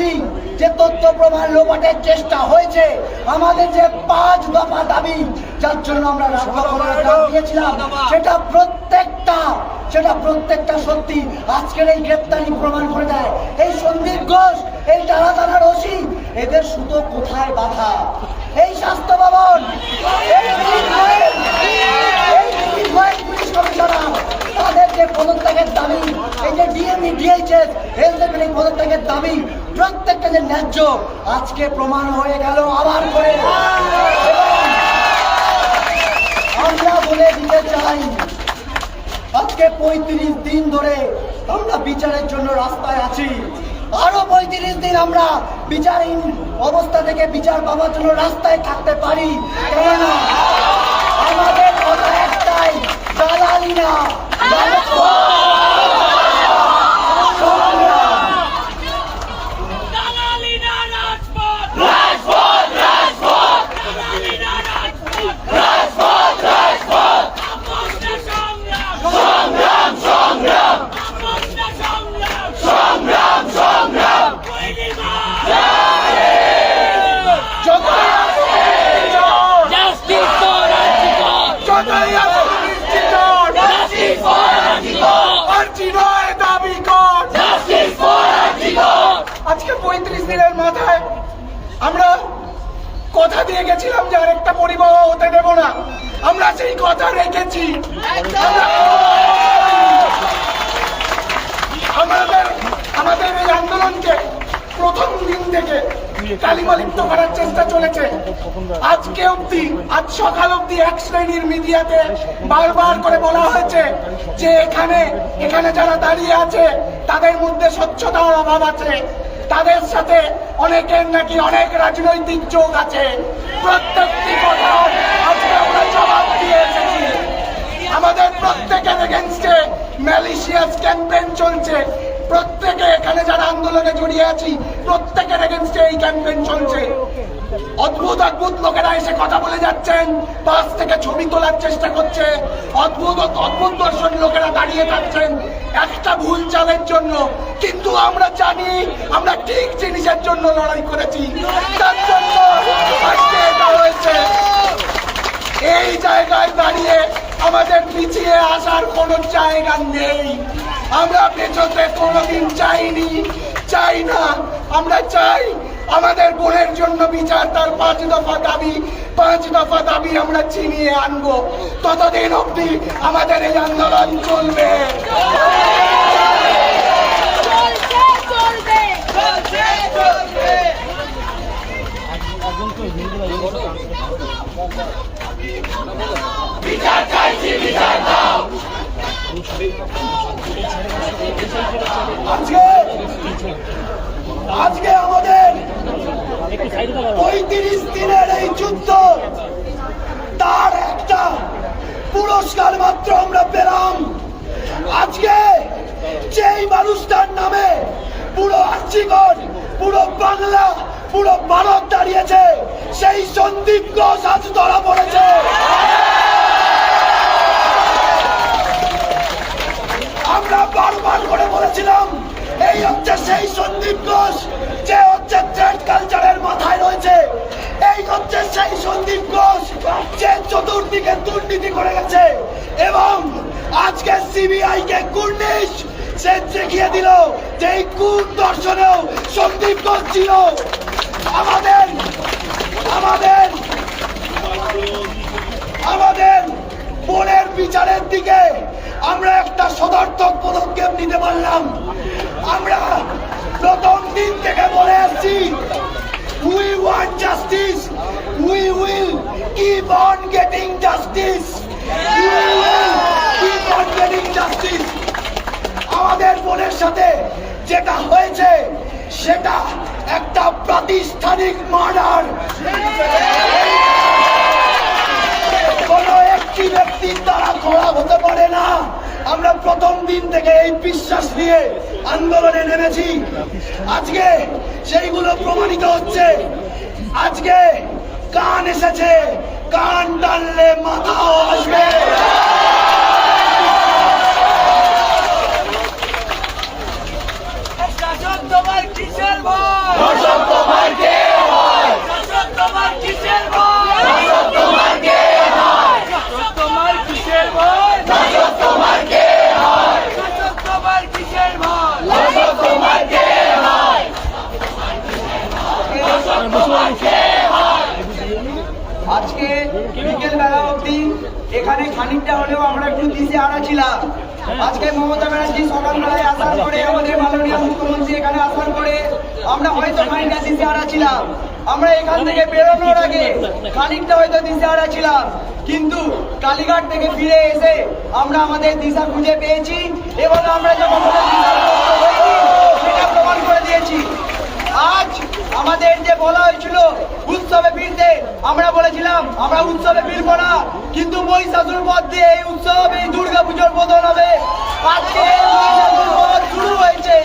দেখছি যে তথ্য প্রমাণ লোপাটের চেষ্টা হয়েছে। আমাদের যে পাঁচ দফা দাবি যার জন্য আমরা দিয়েছিলাম সেটা প্রত্যেকটা সেটা প্রত্যেকটা সত্যি আজকের এই গ্রেপ্তারি প্রমাণ করে দেয়। এই সন্দীপ ঘোষ এই টানা টানার ওসি এদের সুতো কোথায় বাধা? এই স্বাস্থ্য ভবন তাদের যে পদত্যাগের দাবি এই যে ডিএমই ডিএইচএস এই পদত্যাগের দাবি প্রত্যেকটা যে ন্যায্য, আজকে প্রমাণ হয়ে গেল আবার করে। আমরা বলে দিতে চাই, আজকে পঁয়ত্রিশ দিন ধরে আমরা বিচারের জন্য রাস্তায় আছি। আরও পঁয়ত্রিশ দিন আমরা বিচারহীন অবস্থা থেকে বিচার পাওয়ার জন্য রাস্তায় থাকতে পারি। আমাদের কথা একটাই দালালি। না দিনের মাথায় আমরা কথা দিয়ে গেছিলাম যে আরেকটা পরিবাহ হতে দেব না। আমরা সেই কথা রেখেছি। আমাদের আমাদের এই আন্দোলনকে প্রথম দিন থেকে কালিমালিপ্ত করার চেষ্টা চলেছে। আজকে অব্দি আজ সকাল অব্দি এক শ্রেণির মিডিয়াতে বারবার করে বলা হয়েছে যে এখানে এখানে যারা দাঁড়িয়ে আছে, তাদের মধ্যে স্বচ্ছতার অভাব আছে। তাদের সাথে অনেকের নাকি অনেক রাজনৈতিক যোগ আছে। প্রত্যেকটি কথা আজকে আমরা জবাব দিয়ে এসেছি। আমাদের প্রত্যেকের এগেনস্টে ম্যালিশিয়াস ক্যাম্পেন চলছে। প্রত্যেকে এখানে যারা আন্দোলনে জড়িয়ে আছি, প্রত্যেকের এগেনস্টে এই ক্যাম্পেইন চলছে। অদ্ভুত অদ্ভুত লোকেরা এসে কথা বলে যাচ্ছেন পাশ থেকে ছবি তোলার চেষ্টা করছে। অদ্ভুত অদ্ভুত দর্শন লোকেরা দাঁড়িয়ে থাকছেন, একটা ভুল চালের জন্য। কিন্তু আমরা জানি, আমরা ঠিক জিনিসের জন্য লড়াই করেছি। তার জন্য আজকে এটা হয়েছে। এই জায়গায় দাঁড়িয়ে আমাদের পিছিয়ে আসার কোনো জায়গা নেই। আমরা পেছতে কোনোদিন চাইনি চাই না। আমরা চাই আমাদের বোনের জন্য বিচার তার পাঁচ দফা দাবি পাঁচ দফা দাবি আমরা চিনিয়ে আনব। ততদিন অবধি আমাদের এই আন্দোলন চলবে। বিচার চাইছি বিচার দাও। আজকে আজকে আমাদের পঁয়ত্রিশ দিনের এই যুদ্ধ, তার একটা পুরস্কার মাত্র আমরা পেলাম। আজকে যেই মানুষটার নামে পুরো আর্চিগণ, পুরো বাংলা, পুরো ভারত দাঁড়িয়েছে, সেই সন্দীপ ঘোষ আজ ধরা পড়েছে আমরা বারবার করে বলেছিলাম এই হচ্ছে সেই সন্দীপ ঘোষ, যে হচ্ছে ট্রেড কালচারের মাথায় রয়েছে। এই হচ্ছে সেই সন্দীপ ঘোষ, যে চতুর্দিকে দুর্নীতি করে গেছে। এবং আজকে সিবিআই কে কুর্নিশ, সে দেখিয়ে দিল যে এই কুর দর্শনেও সন্দীপ ঘোষ ছিল। আমাদের আমাদের আমাদের বোনের বিচারের দিকে আমরা একটা সদর্থক পদক্ষেপ নিতে পারলাম। আমরা প্রথম দিন থেকে বলে আসছি we want justice we will keep on getting justice keep on getting justice আমাদের বোনের সাথে যেটা হয়েছে, সেটা একটা প্রাতিষ্ঠানিক মার্ডার কোনো একটি ব্যক্তির দ্বারা করা হতে পারে না আমরা প্রথম দিন থেকে এই বিশ্বাস নিয়ে আন্দোলনে নেমেছি। আজকে সেইগুলো প্রমাণিত হচ্ছে। আজকে কান এসেছে, কান টানলে মাথাও আসবে। তোমার কিসের দিশে ছিলাম। আজকে মমতা ব্যানার্জি সকালবেলায় আসার করে আমাদের মাননীয় মুখ্যমন্ত্রী এখানে আসার করে আমরা হয়তো খানিকটা দিশে ছিলাম। আমরা এখান থেকে বেরোনোর আগে খানিকটা হয়তো দিশে ছিলাম। কিন্তু কালীঘাট থেকে ফিরে এসে আমরা আমাদের দিশা খুঁজে পেয়েছি এবং আমরা যখন প্রমাণ করে দিয়েছি। আজ আমাদের যে বলা হয়েছিল, উৎসবে ফিরতে, আমরা বলেছিলাম, আমরা উৎসবে ফিরবো না, কিন্তু মহিষাসুর পথ দিয়ে এই উৎসব, এই দুর্গা পুজোর বোধন হবে। আজকে শুরু হয়েছে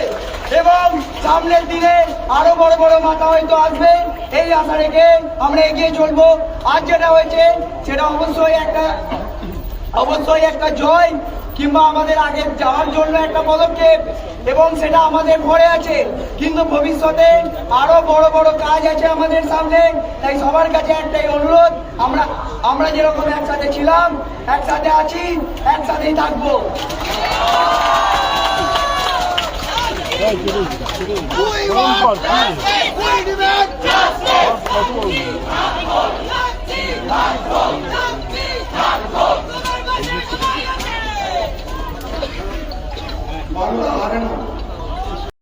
এবং সামনের দিনে আরও বড় বড় মাথা হয়তো আসবে। এই আশা রেখে আমরা এগিয়ে চলবো। আজ যেটা হয়েছে, সেটা অবশ্যই একটা অবশ্যই একটা জয় কিংবা আমাদের আগে যাওয়ার জন্য একটা পদক্ষেপ এবং সেটা আমাদের ঘরে আছে। কিন্তু ভবিষ্যতে আরও বড় বড় কাজ আছে আমাদের সামনে তাই সবার কাছে একটাই অনুরোধ আমরা আমরা যেরকম একসাথে ছিলাম একসাথে আছি একসাথেই থাকব। We want